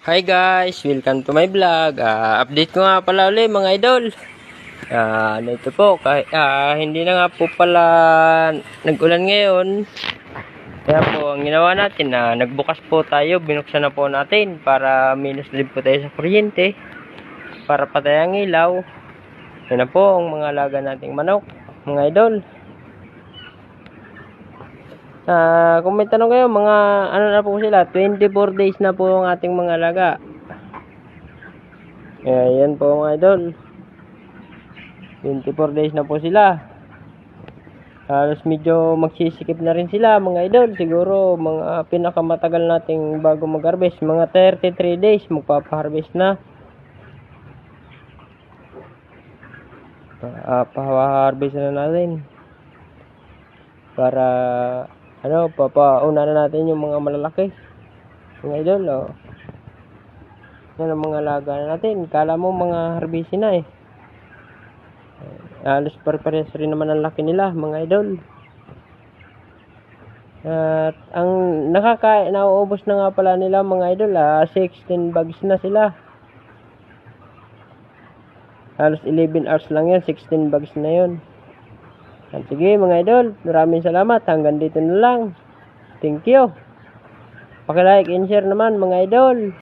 Hi guys, welcome to my vlog. Ah, update ko nga pala ulit mga idol. Ah, ano ito po, kahit ah, hindi na nga po pala nag-ulan ngayon. Kaya po, ang ginawa natin na nagbukas po tayo, binuksan na po natin para minus din po tayo sa kuryente. Para patay ang ilaw. Yan na po ang mga alaga nating manok, mga idol. Ah, kung may tanong kayo, mga ano na po sila, 24 days na po ang ating mga alaga. Kaya yan po mga idol. 24 days na po sila. Halos medyo magsisikip na rin sila mga idol. Siguro mga pinakamatagal nating bago mag-harvest. Mga 33 days magpapa-harvest na. Uh, pa-harvest na natin. Para ano, papauna na natin yung mga malalaki. Mga idol, oh. Yan ang mga alaga natin. Kala mo mga harvest na eh. Halos pare-pares rin naman ang laki nila, mga idol. At ang nakaka nauubos na nga pala nila mga idol, ah, 16 bags na sila. Halos 11 hours lang yan, 16 bags na yon. At sige mga idol, maraming salamat. Hanggang dito na lang. Thank you. Pakilike and share naman mga idol.